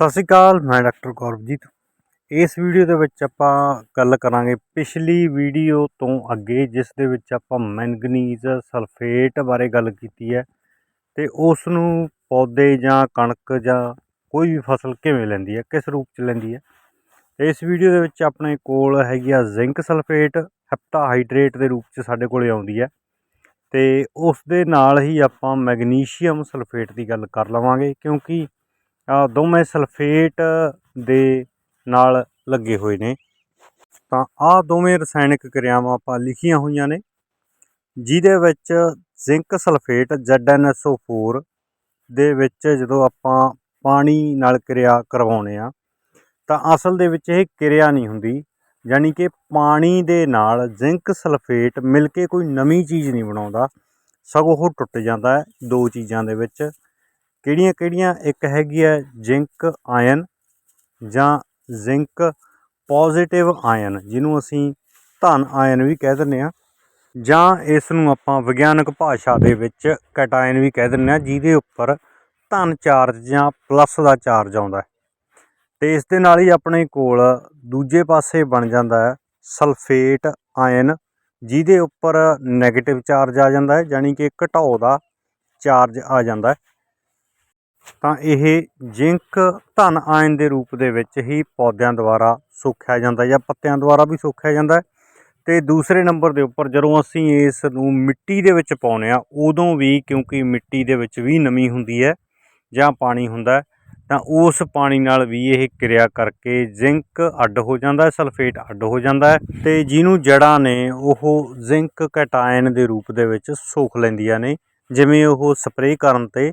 ਸਤਿ ਸ਼੍ਰੀ ਅਕਾਲ, ਮੈਂ ਡਾਕਟਰ ਗੌਰਵਜੀਤ। ਇਸ ਵੀਡੀਓ ਦੇ ਵਿੱਚ ਆਪਾਂ ਗੱਲ ਕਰਾਂਗੇ ਪਿਛਲੀ ਵੀਡੀਓ ਤੋਂ ਅੱਗੇ, ਜਿਸ ਦੇ ਵਿੱਚ ਆਪਾਂ ਮੈਂਗਨੀਜ਼ ਸਲਫੇਟ ਬਾਰੇ ਗੱਲ ਕੀਤੀ ਹੈ ਤੇ ਉਸ ਨੂੰ ਪੌਦੇ ਜਾਂ ਕਣਕ ਜਾਂ ਕੋਈ ਵੀ ਫਸਲ ਕਿਵੇਂ ਲੈਂਦੀ ਹੈ, ਕਿਸ ਰੂਪ ਚ ਲੈਂਦੀ ਹੈ। ਇਸ ਵੀਡੀਓ ਦੇ ਵਿੱਚ ਆਪਣੇ ਕੋਲ ਹੈਗੀ ਆ ਜ਼ਿੰਕ ਸਲਫੇਟ, ਹੈਪਟਾਹਾਈਡਰੇਟ ਦੇ ਰੂਪ ਚ ਸਾਡੇ ਕੋਲੇ ਆਉਂਦੀ ਹੈ। ਤੇ ਉਸ ਦੇ ਨਾਲ ਹੀ ਆਪਾਂ ਮੈਗਨੀਸ਼ੀਅਮ ਸਲਫੇਟ ਦੀ ਗੱਲ ਕਰ ਲਵਾਂਗੇ, ਕਿਉਂਕਿ ਦੋਵੇਂ ਸਲਫੇਟ ਦੇ ਨਾਲ ਲੱਗੇ ਹੋਏ ਨੇ। ਤਾਂ ਆਹ ਦੋਵੇਂ ਰਸਾਇਣਿਕ ਕਿਰਿਆਵਾਂ ਆਪਾਂ ਲਿਖੀਆਂ ਹੋਈਆਂ ਨੇ, ਜਿਹਦੇ ਵਿੱਚ ਜ਼ਿੰਕ ਸਲਫੇਟ ZnSO4 ਦੇ ਵਿੱਚ ਜਦੋਂ ਆਪਾਂ ਪਾਣੀ ਨਾਲ ਕਿਰਿਆ ਕਰਵਾਉਨੇ ਆ ਤਾਂ ਅਸਲ ਦੇ ਵਿੱਚ ਇਹ ਕਿਰਿਆ ਨਹੀਂ ਹੁੰਦੀ। ਯਾਨੀ ਕਿ ਪਾਣੀ ਦੇ ਨਾਲ ਜ਼ਿੰਕ ਸਲਫੇਟ ਮਿਲ ਕੇ ਕੋਈ ਨਵੀਂ ਚੀਜ਼ ਨਹੀਂ ਬਣਾਉਂਦਾ। ਸਗੋਂ ਉਹ ਟੁੱਟ ਜਾਂਦਾ ਹੈ ਦੋ ਚੀਜ਼ਾਂ ਦੇ ਵਿੱਚ। ਕਿਹੜੀਆਂ ਕਿਹੜੀਆਂ ਇੱਕ ਹੈਗੀ ਹੈ ਜ਼ਿੰਕ ਆਇਨ ਜਾਂ ਜ਼ਿੰਕ ਪੋਜ਼ਿਟਿਵ ਆਇਨ ਜਿਹਨੂੰ ਅਸੀਂ ਧਨ ਆਇਨ ਵੀ ਕਹਿ ਦਿੰਦੇ ਆ ਜਾਂ ਇਸ ਨੂੰ ਆਪਾਂ ਵਿਗਿਆਨਕ ਭਾਸ਼ਾ ਦੇ ਵਿੱਚ ਕੈਟਾਇਨ ਵੀ ਕਹਿ ਦਿੰਦੇ ਆ ਜਿਹਦੇ ਉੱਪਰ ਧਨ ਚਾਰਜ ਜਾਂ ਪਲੱਸ ਦਾ ਚਾਰਜ ਆਉਂਦਾ ਹੈ। ਤੇ ਇਸ ਦੇ ਨਾਲ ਹੀ ਆਪਣੇ ਕੋਲ ਦੂਜੇ ਪਾਸੇ ਬਣ ਜਾਂਦਾ ਹੈ ਸਲਫੇਟ ਆਇਨ ਜਿਹਦੇ ਉੱਪਰ 네ਗੇਟਿਵ ਚਾਰਜ ਆ ਜਾਂਦਾ ਹੈ ਯਾਨੀ ਕਿ ਘਟਾਓ ਦਾ ਚਾਰਜ ਆ ਜਾਂਦਾ ਹੈ। ਤਾਂ ਇਹ ਜ਼ਿੰਕ ਧਨ ਆਇਨ ਦੇ ਰੂਪ ਦੇ ਵਿੱਚ ਹੀ ਪੌਦਿਆਂ ਦੁਆਰਾ ਸੋਖਿਆ ਜਾਂਦਾ ਜਾਂ ਪੱਤਿਆਂ ਦੁਆਰਾ ਵੀ ਸੋਖਿਆ ਜਾਂਦਾ ਹੈ। ਤੇ ਦੂਸਰੇ ਨੰਬਰ ਦੇ ਉੱਪਰ ਜਦੋਂ ਅਸੀਂ ਇਸ ਨੂੰ ਮਿੱਟੀ ਦੇ ਵਿੱਚ ਪਾਉਂਦੇ ਆ ਉਦੋਂ ਵੀ ਕਿਉਂਕਿ ਮਿੱਟੀ ਦੇ ਵਿੱਚ ਵੀ ਨਮੀ ਹੁੰਦੀ ਹੈ ਜਾਂ ਪਾਣੀ ਹੁੰਦਾ ਤਾਂ ਉਸ ਪਾਣੀ ਨਾਲ ਵੀ ਇਹ ਕਿਰਿਆ ਕਰਕੇ ਜ਼ਿੰਕ ਅੱਡ ਹੋ ਜਾਂਦਾ ਸਲਫੇਟ ਅੱਡ ਹੋ ਜਾਂਦਾ ਹੈ ਤੇ ਜਿਹਨੂੰ ਜੜਾਂ ਨੇ ਉਹ ਜ਼ਿੰਕ ਕੈਟਾਇਨ ਦੇ ਰੂਪ ਦੇ ਵਿੱਚ ਸੋਖ ਲੈਂਦੀਆਂ ਨੇ, ਜਿਵੇਂ ਉਹ ਸਪਰੇਅ ਕਰਨ ਤੇ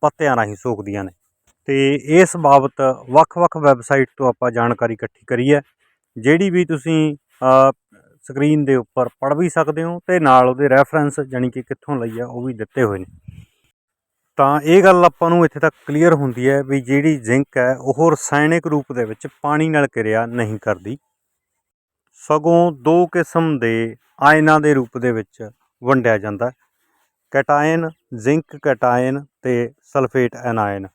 ਪੱਤਿਆਂ ਰਾਹੀਂ ਸੋਖਦੀਆਂ ਨੇ। ਤੇ ਇਸ ਬਾਬਤ ਵੱਖ-ਵੱਖ ਵੈਬਸਾਈਟ ਤੋਂ ਆਪਾਂ ਜਾਣਕਾਰੀ ਇਕੱਠੀ ਕਰੀ ਹੈ। ਜਿਹੜੀ ਵੀ ਤੁਸੀਂ ਸਕਰੀਨ ਦੇ ਉੱਪਰ ਪੜ੍ਹ ਵੀ ਸਕਦੇ ਹੋ ਤੇ ਨਾਲ ਉਹਦੇ ਰੈਫਰੈਂਸ ਜਾਨੀ ਕਿ ਕਿੱਥੋਂ ਲਈ ਆ ਉਹ ਵੀ ਦਿੱਤੇ ਹੋਏ ਨੇ। ਤਾਂ ਇਹ ਗੱਲ ਆਪਾਂ ਨੂੰ ਇੱਥੇ ਤੱਕ ਕਲੀਅਰ ਹੁੰਦੀ ਹੈ ਵੀ ਜਿਹੜੀ ਜ਼ਿੰਕ ਹੈ ਉਹ ਰਸਾਇਣਿਕ ਰੂਪ ਦੇ ਵਿੱਚ ਪਾਣੀ ਨਾਲ ਕਿਰਿਆ ਨਹੀਂ ਕਰਦੀ। ਸਗੋਂ ਦੋ ਕਿਸਮ ਦੇ ਆਇਨਾਂ ਦੇ ਰੂਪ ਦੇ ਵਿੱਚ ਵੰਡਿਆ ਜਾਂਦਾ ਕੈਟਾਇਨ, ਜ਼ਿੰਕ ਕੈਟਾਇਨ ਤੇ ਸਲਫੇਟ ਐਨਾਇਨ।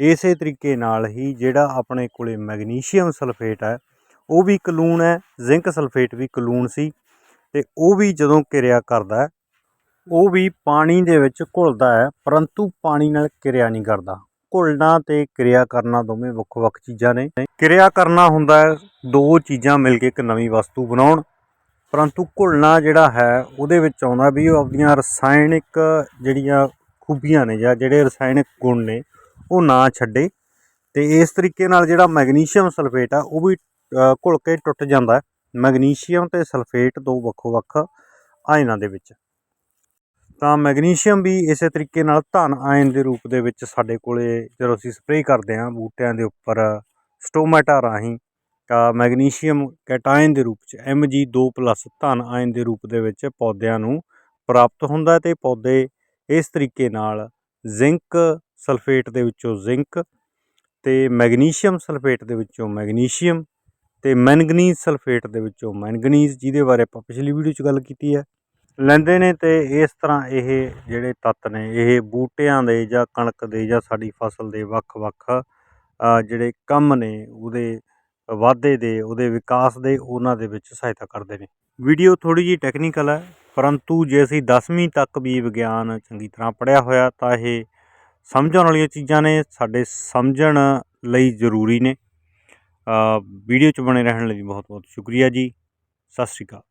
ਇਸੇ ਤਰੀਕੇ ਨਾਲ ਹੀ ਜਿਹੜਾ ਆਪਣੇ ਕੋਲੇ ਮੈਗਨੀਸ਼ੀਅਮ ਸਲਫੇਟ ਹੈ, ਉਹ ਵੀ ਕਲੂਣ ਹੈ, ਜ਼ਿੰਕ ਸਲਫੇਟ ਵੀ ਕਲੂਣ ਸੀ ਤੇ ਉਹ ਵੀ ਜਦੋਂ ਕਿਰਿਆ ਕਰਦਾ ਉਹ ਵੀ ਪਾਣੀ ਦੇ ਵਿੱਚ ਘੁਲਦਾ ਹੈ, ਪਰੰਤੂ ਪਾਣੀ ਨਾਲ ਕਿਰਿਆ ਨਹੀਂ ਕਰਦਾ। ਘੁਲਣਾ ਤੇ ਕਿਰਿਆ ਕਰਨਾ ਦੋਵੇਂ ਵੱਖ-ਵੱਖ ਚੀਜ਼ਾਂ ਨੇ। ਕਿਰਿਆ ਕਰਨਾ ਹੁੰਦਾ ਹੈ, ਦੋ ਚੀਜ਼ਾਂ ਮਿਲ ਕੇ ਇੱਕ ਨਵੀਂ ਵਸਤੂ ਬਣਾਉਣ ਪਰੰਤੂ ਘੁਲਣਾ ਜਿਹੜਾ ਹੈ, ਉਹਦੇ ਵਿੱਚ ਆਉਂਦਾ ਵੀ ਉਹ ਆਪਣੀਆਂ ਰਸਾਇਣਿਕ ਜਿਹੜੀਆਂ ਖੂਬੀਆਂ ਨੇ ਜਾਂ ਜਿਹੜੇ ਰਸਾਇਣਿਕ ਗੁਣ ਨੇ, ਉਹ ਨਾ ਛੱਡੇ। ਤੇ ਇਸ ਤਰੀਕੇ ਨਾਲ ਜਿਹੜਾ ਮੈਗਨੀਸ਼ੀਅਮ ਸਲਫੇਟ ਆ, ਉਹ ਵੀ ਘੁਲ ਕੇ ਟੁੱਟ ਜਾਂਦਾ ਹੈ। ਮੈਗਨੀਸ਼ੀਅਮ ਤੇ ਸਲਫੇਟ ਦੋ ਵੱਖੋ ਵੱਖ ਆਇਨਾਂ ਦੇ ਵਿੱਚ। ਤਾਂ ਮੈਗਨੀਸ਼ੀਅਮ ਵੀ ਇਸੇ ਤਰੀਕੇ ਨਾਲ ਧਨ ਆਇਨ ਦੇ ਰੂਪ ਦੇ ਵਿੱਚ ਸਾਡੇ ਕੋਲੇ ਜਦੋਂ ਅਸੀਂ ਸਪਰੇਅ ਕਰਦੇ ਹਾਂ ਬੂਟਿਆਂ ਦੇ ਉੱਪਰ ਸਟੋਮੈਟਾ ਰਾਹੀਂ ਕਾ ਮੈਗਨੀਸ਼ੀਅਮ ਕੈਟਾਇਨ ਦੇ ਰੂਪ 'ਚ Mg2+ ਧਨ ਆਇਨ ਦੇ ਰੂਪ ਦੇ ਵਿੱਚ ਪੌਦਿਆਂ ਨੂੰ ਪ੍ਰਾਪਤ ਹੁੰਦਾ ਹੈ ਤੇ ਪੌਦੇ ਇਸ ਤਰੀਕੇ ਨਾਲ ਜ਼ਿੰਕ ਸਲਫੇਟ ਦੇ ਵਿੱਚੋਂ ਜ਼ਿੰਕ ਤੇ ਮੈਗਨੀਸ਼ੀਅਮ ਸਲਫੇਟ ਦੇ ਵਿੱਚੋਂ ਮੈਗਨੀਸ਼ੀਅਮ ਤੇ ਮੈਂਗਨੀਜ਼ ਸਲਫੇਟ ਦੇ ਵਿੱਚੋਂ ਮੈਂਗਨੀਜ਼ ਜਿਹਦੇ ਬਾਰੇ ਆਪਾਂ ਪਿਛਲੀ ਵੀਡੀਓ 'ਚ ਗੱਲ ਕੀਤੀ ਹੈ। ਲੈਂਦੇ ਨੇ ਤੇ ਇਸ ਤਰ੍ਹਾਂ ਇਹ ਜਿਹੜੇ ਤੱਤ ਨੇ, ਇਹ ਬੂਟਿਆਂ ਦੇ ਜਾਂ ਕਣਕ ਦੇ ਜਾਂ ਸਾਡੀ ਫਸਲ ਦੇ ਵੱਖ-ਵੱਖ ਜਿਹੜੇ ਕੰਮ ਨੇ, ਉਹਦੇ ਵਾਧੇ ਦੇ, ਉਹਦੇ ਵਿਕਾਸ ਦੇ ਉਹਨਾਂ ਦੇ ਵਿੱਚ ਸਹਾਇਤਾ ਕਰਦੇ ਨੇ। ਵੀਡੀਓ ਥੋੜੀ ਜੀ ਟੈਕਨੀਕਲ ਹੈ, ਪਰੰਤੂ ਜੇ ਅਸੀਂ 10ਵੀਂ ਤੱਕ ਵੀ ਵਿਗਿਆਨ ਚੰਗੀ ਤਰ੍ਹਾਂ ਪੜ੍ਹਿਆ ਹੋਇਆ, ਤਾਂ ਇਹ ਸਮਝਣ ਵਾਲੀਆਂ ਚੀਜ਼ਾਂ ਨੇ, ਸਾਡੇ ਸਮਝਣ ਲਈ ਜ਼ਰੂਰੀ ਨੇ। ਵੀਡੀਓ 'ਚ ਬਣੇ ਰਹਿਣ ਲਈ ਬਹੁਤ ਬਹੁਤ ਸ਼ੁਕਰੀਆ ਜੀ। ਸਤਿ ਸ਼੍ਰੀ ਅਕਾਲ।